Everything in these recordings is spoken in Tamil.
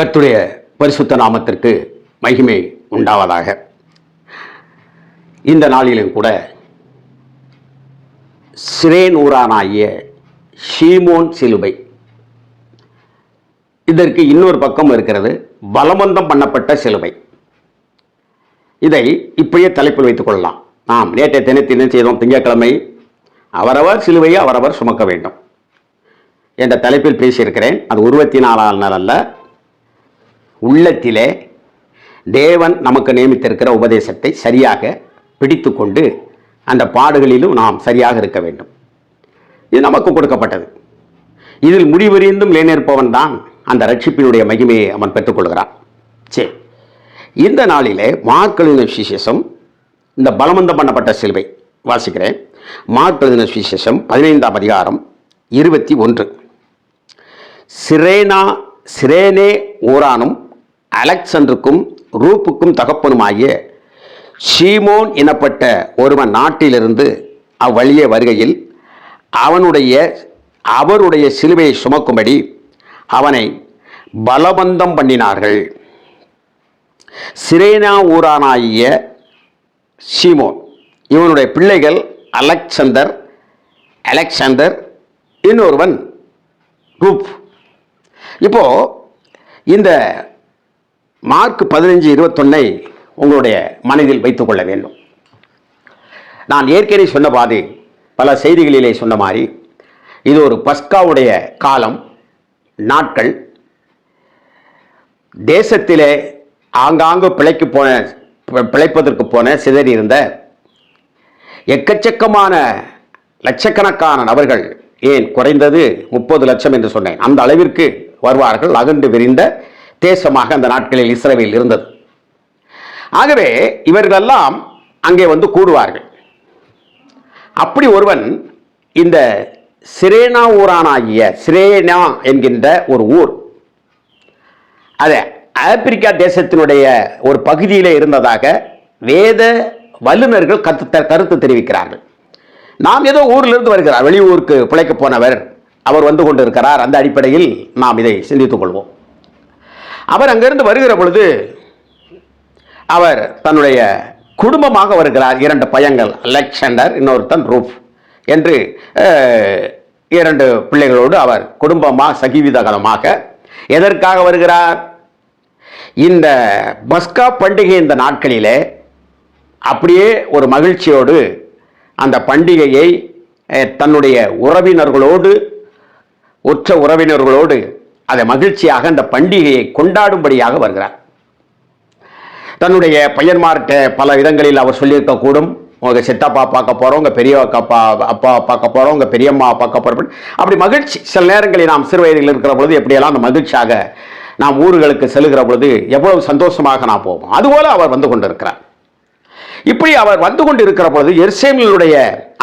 கத்துடைய பரிசுத்த நாமத்திற்கு மகிமை உண்டாவதாக. இந்த நாளிலும் கூட சிறேனூரானாகிய ஷீமோன் சிலுவை இதற்கு இன்னொரு பக்கம் இருக்கிறது பலமந்தம் பண்ணப்பட்ட சிலுவை இதை இப்படியே தலைப்பில் வைத்துக் கொள்ளலாம். நாம் நேற்றைய தினத்தில் என்ன செய்தோம்? திங்கட்கிழமை அவரவர் சிலுவையை அவரவர் சுமக்க வேண்டும். என்ற தலைப்பில் பேசியிருக்கிறேன். அது உருவத்தினால் அல்ல உள்ளத்திலே தேவன் நமக்கு நியமித்திருக்கிற உபதேசத்தை சரியாக பிடித்து கொண்டு அந்த பாடுகளிலும் நாம் சரியாக இருக்க வேண்டும். இது நமக்கு கொடுக்கப்பட்டது. இதில் முடிவறிந்தும் நிலைநிற்பவன் தான் அந்த ரட்சிப்பினுடைய மகிமையை அவன் பெற்றுக்கொள்கிறான். சரி இந்த நாளிலே மார்க்கெழுதின விசேஷம் இந்த பலமந்தம் பண்ணப்பட்ட சிலுவை வாசிக்கிறேன். மார்க்கெழுதின விசேஷம் பதினைந்தாம் அதிகாரம் இருபத்தி ஒன்று. சிரேனா சிரேனே ஊரானும் அலெக்சண்டருக்கும் ரூப்புக்கும் தகப்பனுமாகிய ஷீமோன் எனப்பட்ட ஒருவன் நாட்டிலிருந்து அவ்வழியே வருகையில் அவனுடைய அவருடைய சிலுவையை சுமக்கும்படி அவனை பலவந்தம் பண்ணினார்கள். சிரேனா ஊரானாகிய ஷீமோன். இவனுடைய பிள்ளைகள் அலெக்சந்தர் அலெக்சாந்தர் இன்னொருவன் ரூப். இப்போ இந்த மார்க் பதினஞ்சு இருபத்தொன்னை உங்களுடைய மனதில் வைத்துக்கொள்ள வேண்டும். நான் ஏற்கனவே சொன்ன பாதி பல செய்திகளிலே சொன்ன மாதிரி இது ஒரு பஸ்காவுடைய காலம் நாட்கள். தேசத்திலே ஆங்காங்கு பிழைக்கு போன பிழைப்பதற்கு போன சிதறி இருந்த எக்கச்சக்கமான லட்சக்கணக்கான நபர்கள் ஏன் குறைந்தது முப்பது லட்சம் என்று சொன்னேன். அந்த அளவிற்கு வருவார்கள் அகன்று விரிந்த தேசமாக அந்த நாட்களில் இஸ்ரேவில் இருந்தது. ஆகவே இவர்களெல்லாம் அங்கே வந்து கூடுவார்கள். அப்படி ஒருவன் இந்த சிரேனா ஊரானாகிய சிரேனா என்கின்ற ஒரு ஊர் அது ஆப்பிரிக்கா தேசத்தினுடைய ஒரு பகுதியில் இருந்ததாக வேத வல்லுநர்கள் கருத்து கருத்து தெரிவிக்கிறார்கள். நாம் ஏதோ ஊரிலிருந்து வருகிறார் வெளியூருக்கு பிழைக்க போனவர் அவர் வந்து கொண்டிருக்கிறார் அந்த அடிப்படையில் நாம் இதை சிந்தித்துக் கொள்வோம். அவர் அங்கிருந்து வருகிற பொழுது அவர் தன்னுடைய குடும்பமாக வருகிறார். இரண்டு பையங்கள் அலெக்சாண்டர் இன்னொருத்தன் ரூப் என்று இரண்டு பிள்ளைகளோடு அவர் குடும்பமாக சகிவிதகலமாக எதற்காக வருகிறார்? இந்த பஸ்கா பண்டிகை இந்த நாட்களிலே அப்படியே ஒரு மகிழ்ச்சியோடு அந்த பண்டிகையை தன்னுடைய உறவினர்களோடு உற்ற உறவினர்களோடு அதை மகிழ்ச்சியாக அந்த பண்டிகையை கொண்டாடும்படியாக வருகிறார். தன்னுடைய பையன்மார்கிட்ட பல விதங்களில் அவர் சொல்லியிருக்கக்கூடும். உங்கள் சித்தப்பா பார்க்க போகிறோம் உங்கள் பெரிய அப்பா அப்பா பார்க்க போகிறோம் உங்கள் பெரியம்மா பார்க்க போகிறோம் அப்படி மகிழ்ச்சி. சில நேரங்களில் நாம் சிறு வயதில் இருக்கிற பொழுது எப்படியெல்லாம் அந்த மகிழ்ச்சியாக நாம் ஊர்களுக்கு செல்கிற பொழுது எவ்வளவு சந்தோஷமாக நாம் போவோம். அதுபோல் அவர் வந்து கொண்டிருக்கிறார். இப்படி அவர் வந்து கொண்டு இருக்கிற பொழுது எர்சேமிலுடைய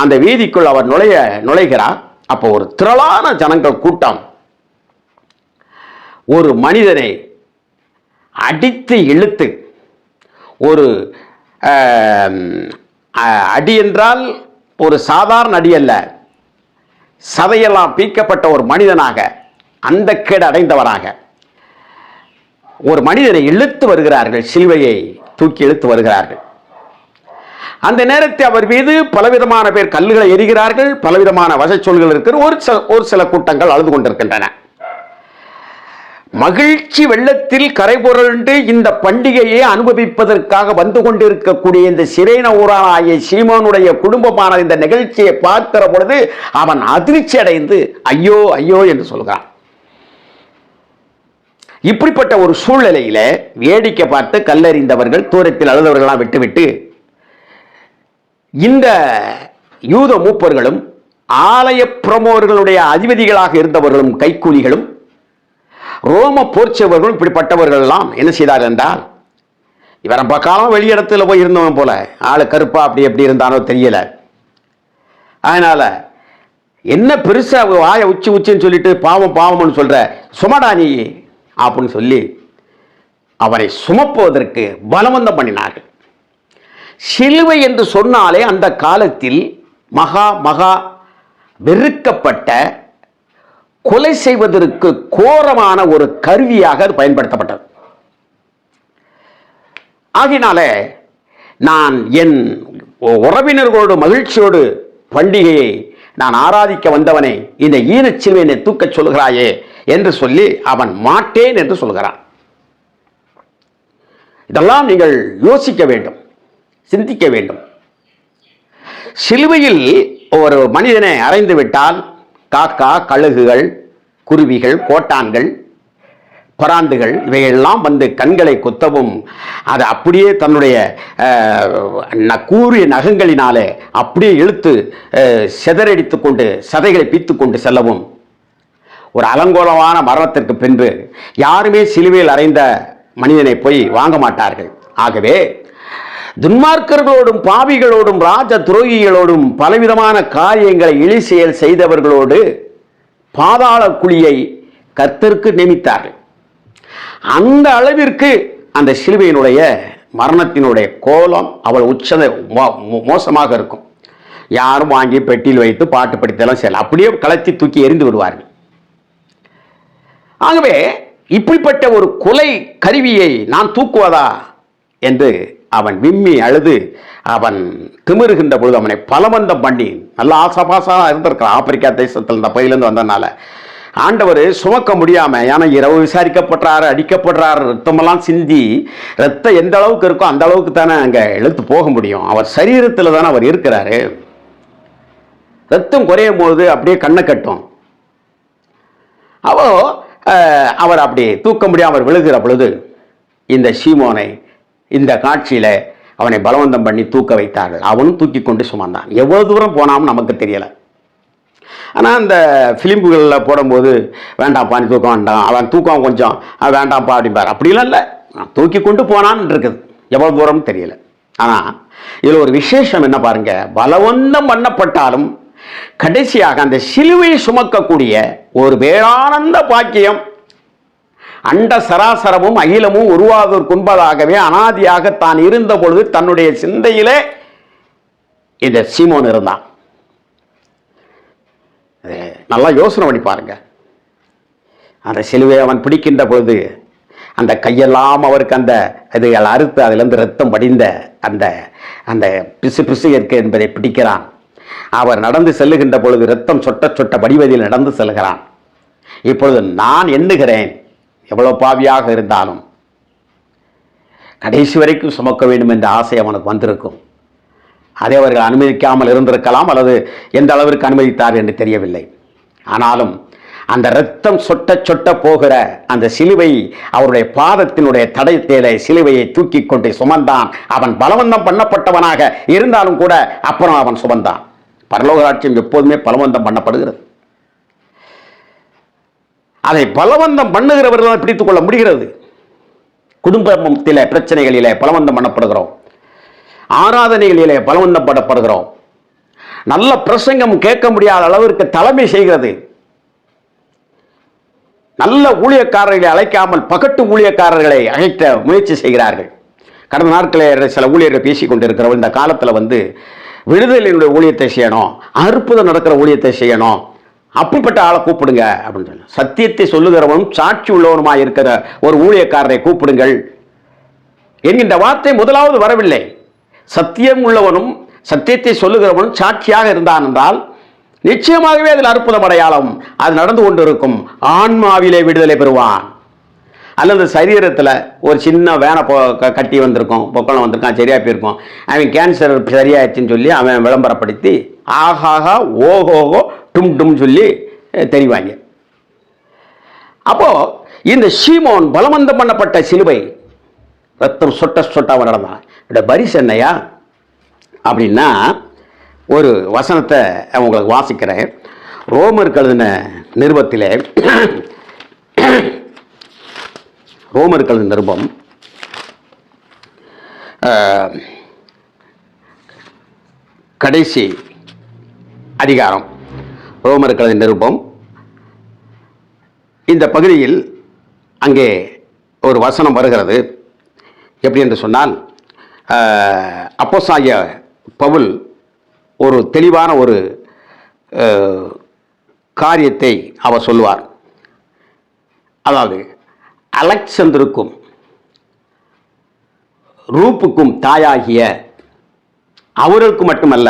அந்த வீதிக்குள் அவர் நுழைய நுழைகிறார். அப்போ ஒரு திரளான ஜனங்கள் கூட்டம் ஒரு மனிதனை அடித்து இழுத்து ஒரு அடி என்றால் ஒரு சாதாரண அடி அல்ல. சதையெல்லாம் பீக்கப்பட்ட ஒரு மனிதனாக அந்த கேடு அடைந்தவராக ஒரு மனிதனை இழுத்து வருகிறார்கள் சிலுவையை தூக்கி இழுத்து வருகிறார்கள். அந்த நேரத்தில் அவர் மீது பலவிதமான பேர் கல்லுகளை எரிகிறார்கள் பலவிதமான வசச்சொல்கள் இருக்கிற ஒரு சில ஒரு சில கூட்டங்கள் அழுது கொண்டிருக்கின்றன. மகிழ்ச்சி வெள்ளத்தில் கரைபுரண்டு இந்த பண்டிகையை அனுபவிப்பதற்காக வந்து கொண்டிருக்கக்கூடிய இந்த சிரேன ஊரானாகிய சீமானுடைய குடும்பமான இந்த நிகழ்ச்சியை பார்க்கிற பொழுது அவன் அதிர்ச்சி அடைந்து ஐயோ ஐயோ என்று சொல்கிறான். இப்படிப்பட்ட ஒரு சூழ்நிலையில வேடிக்கை பார்த்து கல்லறிந்தவர்கள் தூரத்தில் அழுதவர்களாம் விட்டுவிட்டு இந்த யூத மூப்பர்களும் ஆலய பிரமோர்களுடைய அதிபதிகளாக இருந்தவர்களும் கைக்கூலிகளும் ரோம போர்ச்சவர்களும் இப்படிப்பட்டவர்கள் எல்லாம் என்ன செய்தார் என்றால் இவரை பக்காலம் வெளியிடத்துல போய் இருந்தவன் போல ஆளு கருப்பா அப்படி எப்படி இருந்தானோ தெரியல. அதனால என்ன பெருசா வாய உச்சி உச்சின்னு சொல்லிட்டு பாவம் பாவம்னு சொல்ற சுமடா நீ அப்படின்னு சொல்லி அவரை சுமப்புவதற்கு பலவந்தம் பண்ணினார்கள். சிலுவை என்று சொன்னாலே அந்த காலத்தில் மகா மகா வெறுக்கப்பட்ட கொலை செய்வதற்கு கோரமான ஒரு கருவியாக அது பயன்படுத்தப்பட்டது. ஆகினால நான் என் உறவினர்களோடு மகிழ்ச்சியோடு பண்டிகையை நான் ஆராதிக்க வந்தவனை இந்த ஈனச் என்னை தூக்கச் சொல்கிறாயே என்று சொல்லி அவன் மாட்டேன் என்று சொல்கிறான். இதெல்லாம் நீங்கள் யோசிக்க வேண்டும் சிந்திக்க வேண்டும். சிலுவையில் ஒரு மனிதனை அறைந்து விட்டால் காக்கா கழுகுகள் குருவிகள் கோட்டான்கள் பராந்துகள் இவையெல்லாம் வந்து கண்களை குத்தவும் அதை அப்படியே தன்னுடைய ந- கூறிய நகங்களினாலே அப்படியே இழுத்து செதறடித்து கொண்டு சதைகளை பீத்து கொண்டு செல்லவும். ஒரு அலங்கோலமான மரணத்திற்கு பின்பு யாருமே சிலுவையில் அறைந்த மனிதனை போய் வாங்க மாட்டார்கள். ஆகவே துன்மார்க்கர்களோடும் பாவிகளோடும் ராஜ துரோகிகளோடும் பலவிதமான காரியங்களை இழி செயல் செய்தவர்களோடு பாதாள குழியை கர்த்தருக்கு நியமித்தார்கள். அந்த அளவிற்கு அந்த சிலுவையினுடைய மரணத்தினுடைய கோலம் அவள் உச்சத மோ- மோ- மோசமாக இருக்கும். யாரும் வாங்கி பெட்டியில் வைத்து பாட்டு படித்தெல்லாம் செய்யலாம் அப்படியே கலத்தி தூக்கி எறிந்து விடுவார்கள். ஆகவே இப்படிப்பட்ட ஒரு கொலை கருவியை நான் தூக்குவதா என்று அவன் விம்மி அழுது அவன் திமிருகின்ற பொழுது அவனை பலவந்தம் பண்ணி நல்ல ஆசாபாசாக இருந்திருக்கிறான் ஆப்பிரிக்கா தேசத்தில் இந்த பயிலேருந்து வந்ததுனால. ஆண்டவர் சுமக்க முடியாமல் ஏன்னா இரவு விசாரிக்கப்படுறாரு அடிக்கப்படுறாரு ரத்தமெல்லாம் சிந்தி ரத்தம் எந்த அளவுக்கு இருக்கோ அந்த அளவுக்கு தானே அங்கே இழுத்து போக முடியும். அவர் சரீரத்தில் தானே அவர் இருக்கிறாரு. ரத்தம் குறையும் போது அப்படியே கண்ணை கட்டும். அவோ அவர் அப்படி தூக்க முடியாமல் விழுகிற பொழுது இந்த சீமோனை இந்த காட்சியில் அவனை பலவந்தம் பண்ணி தூக்க வைத்தார்கள். அவனும் தூக்கி கொண்டு சுமந்தான். எவ்வளோ தூரம் போனாலும் நமக்கு தெரியலை. ஆனால் அந்த ஃபிலிம்புகளில் போடும்போது வேண்டாம்ப்பா நீ தூக்கம் வேண்டாம். அவன் தூக்கம் கொஞ்சம். வேண்டாம்ப்பா அப்படிம்பார். அப்படிலாம் இல்லை. தூக்கி கொண்டு போனான்னு இருக்குது. எவ்வளோ தூரம் தெரியல. ஆனால் இதில் ஒரு விசேஷம் என்ன பாருங்க. பலவந்தம் பண்ணப்பட்டாலும் கடைசியாக அந்த சிலுவையை சுமக்கக்கூடிய ஒரு பேரானந்த பாக்கியம் அண்ட சராசரமும் அகிலமும் உருவாவதற்கு முன்பதாகவே அனாதியாக தான் இருந்த பொழுது தன்னுடைய சிந்தையிலே இந்த சீமோன் இருந்தான். அது நல்லா யோசனை பண்ணி பாருங்க. அந்த சிலுவை அவன் பிடிக்கின்ற பொழுது அந்த கையெல்லாம் அவருக்கு அந்த இதுகள் அறுத்து அதிலிருந்து ரத்தம் வடிந்த அந்த அந்த பிசு பிசு இருக்கு என்பதை பிடிக்கிறான். அவர் நடந்து செல்லுகின்ற பொழுது ரத்தம் சொட்ட சொட்ட வடிவதில் நடந்து செல்கிறான். இப்பொழுது நான் எண்ணுகிறேன். எவ்வளவு பாவியாக இருந்தாலும் கடைசி வரைக்கும் சுமக்க வேண்டும் என்ற ஆசை அவனுக்கு வந்திருக்கும். அதை அவர்கள் அனுமதிக்காமல் இருந்திருக்கலாம் அல்லது எந்த அளவிற்கு அனுமதித்தார் என்று தெரியவில்லை. ஆனாலும் அந்த ரத்தம் சொட்ட சொட்ட போகிற அந்த சிலுவை அவருடைய பாதத்தினுடைய தடயத்திலே சிலுவையை தூக்கி கொண்டு சுமந்தான். அவன் பலவந்தம் பண்ணப்பட்டவனாக இருந்தாலும் கூட அப்புறம் அவன் சுமந்தான். பரலோகராட்சியம் எப்போதுமே பலவந்தம் பண்ணப்படுகிறது. அதை பலவந்தம் பண்ணுகிறவர்களால் பிடித்துக் கொள்ள முடிகிறது. குடும்பத்தில பிரச்சனைகளிலே பலவந்தம் பண்ணப்படுகிறோம். ஆராதனைகளிலே பலவந்தம் பண்ணப்படுகிறோம். நல்ல பிரசங்கம் கேட்க முடியாத அளவிற்கு தலைமை செய்கிறது. நல்ல ஊழியக்காரர்களை அழைக்காமல் பகட்டு ஊழியக்காரர்களை அழைக்க முயற்சி செய்கிறார்கள். கடந்த நாட்களில் சில ஊழியர்கள் பேசிக் கொண்டிருக்கிறவர்கள் இந்த காலத்தில் வந்து விடுதலையினுடைய ஊழியத்தை செய்யணும். அற்புதம் நடக்கிற ஊழியத்தை செய்யணும். அப்படிப்பட்ட ஆளை கூப்பிடுங்க அப்படின்னு சொல்லி. சத்தியத்தை சொல்லுகிறவனும் சாட்சி உள்ளவனுமா இருக்கிற ஒரு ஊழியக்காரரை கூப்பிடுங்கள். என்கின்ற வார்த்தை முதலாவது வரவில்லை. சத்தியம் உள்ளவனும் சத்தியத்தை சொல்லுகிறவனும் சாட்சியாக இருந்தான் என்றால் நிச்சயமாகவே அதில் அற்புதம் அடையாளம் அது நடந்து கொண்டிருக்கும். ஆன்மாவிலே விடுதலை பெறுவான். அல்லது சரீரத்தில் ஒரு சின்ன வேனை போ க- கட்டி வந்திருக்கும். பொக்கலம் வந்திருக்கான் சரியாக போயிருக்கும். அவன் கேன்சர் சரியாயிடுச்சுன்னு சொல்லி அவன் விளம்பரப்படுத்தி ஆஹாஹா ஓஹோஹோ டும் டும் சொல்லி தெரிவாங்க. அப்போது இந்த சீமோன் பலமந்தம் பண்ணப்பட்ட சிலுவை ரத்தம் சொட்ட சொட்டாக நடந்தான் இந்த பரிசு என்னையா? அப்படின்னா ஒரு வசனத்தை உங்களுக்கு வாசிக்கிறேன். ரோமர் கழுதின நிருபத்தில் ரோமர் கழுதின நிருபம் கடைசி அதிகாரம். ரோமர் கழுதின நிருபம். இந்த பகுதியில் அங்கே ஒரு வசனம் வருகிறது. எப்படி என்று சொன்னால் அப்போசாய பவுல் ஒரு தெளிவான ஒரு காரியத்தை அவர் சொல்லுவார். அதாவது அலெக்சந்தருக்கும் ரூப்புக்கும் தாயாகிய அவர்களுக்கு மட்டுமல்ல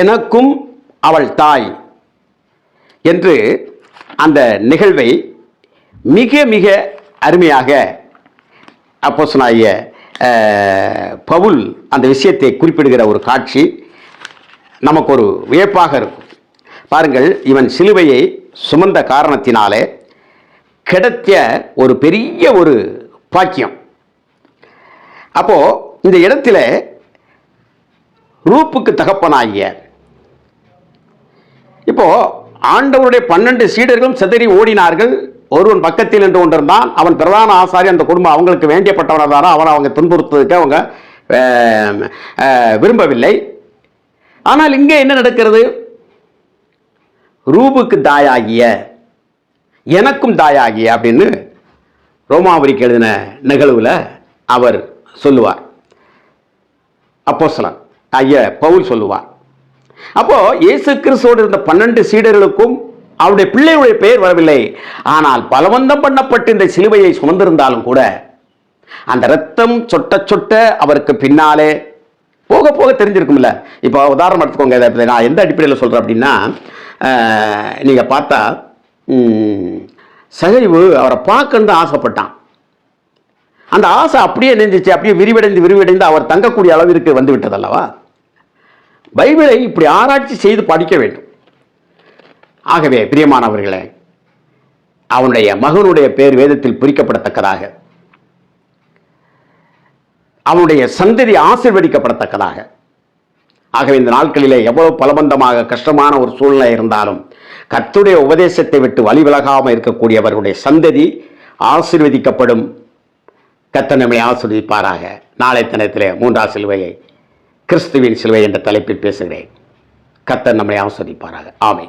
எனக்கும் அவள் தாய். என்று அந்த நிகழ்வை மிக மிக அருமையாக அப்போசனாகிய பவுல் அந்த விஷயத்தை குறிப்பிடுகிற ஒரு காட்சி நமக்கு ஒரு வியப்பாக இருக்கும். பாருங்கள் இவன் சிலுவையை சுமந்த காரணத்தினாலே கிடைத்த ஒரு பெரிய ஒரு பாக்கியம். அப்போது இந்த இடத்துல ரூப்புக்கு தகப்பனாகிய இப்போது ஆண்டவருடைய பன்னெண்டு சீடர்களும் சிதறி ஓடினார்கள். ஒருவன் பக்கத்தில் என்று கொண்டிருந்தான். அவன் பிரதான ஆசாரி அந்த குடும்பம் அவங்களுக்கு வேண்டியப்பட்டவனாக தானே அவனை அவங்க துன்புறுத்துவதற்கு அவங்க விரும்பவில்லை. ஆனால் இங்கே என்ன நடக்கிறது? ரூபுக்கு தாயாகிய எனக்கும் தாயாகிய அப்படின்னு ரோமாவரிக்கு எழுதின நிகழ்வில் அவர் சொல்லுவார். அப்போஸ்தலன் ஐய பவுல் சொல்லுவார். அப்போ இயேசு கிறிஸ்துவோடு இருந்த பன்னெண்டு சீடர்களுக்கும் அவருடைய பிள்ளையுடைய பெயர் வரவில்லை. ஆனால் பலவந்தம் பண்ணப்பட்டு இந்த சிலுவையை சுமந்திருந்தாலும் கூட அந்த ரத்தம் சொட்ட சொட்ட அவருக்கு பின்னாலே போக போக தெரிஞ்சிருக்கும்ல. இப்போ உதாரணம் எடுத்துக்கோங்க இதை நான் எந்த அடிப்படையில் சொல்கிறேன் அப்படின்னா நீங்கள் பார்த்தா சகைவு அவரை பார்க்கணும் தான் ஆசைப்பட்டான். அந்த ஆசை அப்படியே நெஞ்சிச்சு அப்படியே விரிவடைந்து விரிவடைந்து அவர் தங்கக்கூடிய அளவிற்கு வந்து விட்டதல்லவா? பைபிளை இப்படி ஆராய்ச்சி செய்து படிக்க வேண்டும். ஆகவே பிரியமானவர்களே அவனுடைய மகனுடைய பேர் வேதத்தில் பிரிக்கப்படத்தக்கதாக அவனுடைய சந்ததி ஆசிர்வதிக்கப்படத்தக்கதாக. ஆகவே இந்த நாட்களிலே எவ்வளவு பலபந்தமாக கஷ்டமான ஒரு சூழ்நிலை இருந்தாலும் கத்துடைய உபதேசத்தை விட்டு வழி விலகாமல் இருக்கக்கூடியவர்களுடைய சந்ததி ஆசீர்வதிக்கப்படும். கர்த்தர் நம்மை நாளை தினத்திலே மூன்றாம் சிலுவையை கிறிஸ்துவின் சிலுவை என்ற தலைப்பில் பேசுகிறேன். கத்தர் நம்மை ஆஸ்வதிப்பாராக. ஆமை